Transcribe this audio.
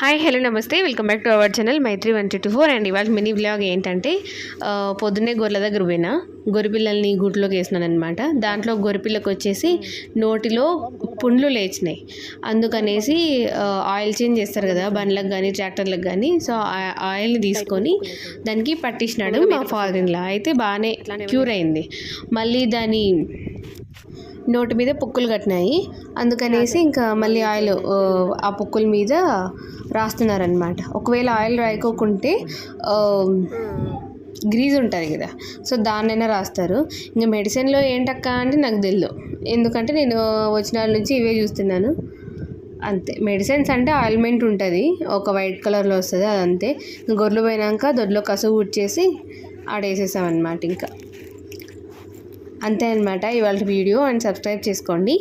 Hi hello namaste. Welcome back to our channel Maitri one two four and ఇవాళ mini blog ఏంటంటే పొద్దున్నే గొర్రెల దగ్గర పోయినా. గొరిపిల్లల్ని గూట్లోకి వేసినాను అనమాట దాంట్లో గొరిపిల్లకు వచ్చేసి నోటిలో పుండ్లు లేచినాయి. అందుకనేసి ఆయిల్ చేంజ్ చేస్తారు కదా బండ్లకు కానీ ట్రాక్టర్లకు కానీ సో ఆ ఆయిల్ని తీసుకొని దానికి పట్టించినాడు మా ఫాదర్ ఇన్లా అయితే బాగానే క్యూర్ అయింది. మళ్ళీ దాని నోటి మీద పొక్కులు కట్టినాయి. అందుకనేసి ఇంకా మళ్ళీ ఆయిల్ ఆ, పొక్కుల మీద రాస్తున్నారనమాట ఒకవేళ ఆయిల్ రాయకోకుంటే గ్రీజ్ ఉంటుంది కదా సో దాన్నైనా రాస్తారు. ఇంకా మెడిసిన్లో ఏంటక్క అంటే నాకు తెలియదు ఎందుకంటే నేను వచ్చిన వాళ్ళ నుంచి ఇవే చూస్తున్నాను. అంతే. మెడిసిన్స్ అంటే ఆయిల్మెంట్ ఉంటుంది. ఒక వైట్ కలర్లో వస్తుంది అది అంతే గొర్రెలు పోయినాక దొడ్లో కసువు ఉడ్చేసి ఆడేసేసాం అనమాట ఇంకా. అంతే అనమాట ఇవాళ వీడియో అండ్ సబ్స్క్రైబ్ చేసుకోండి.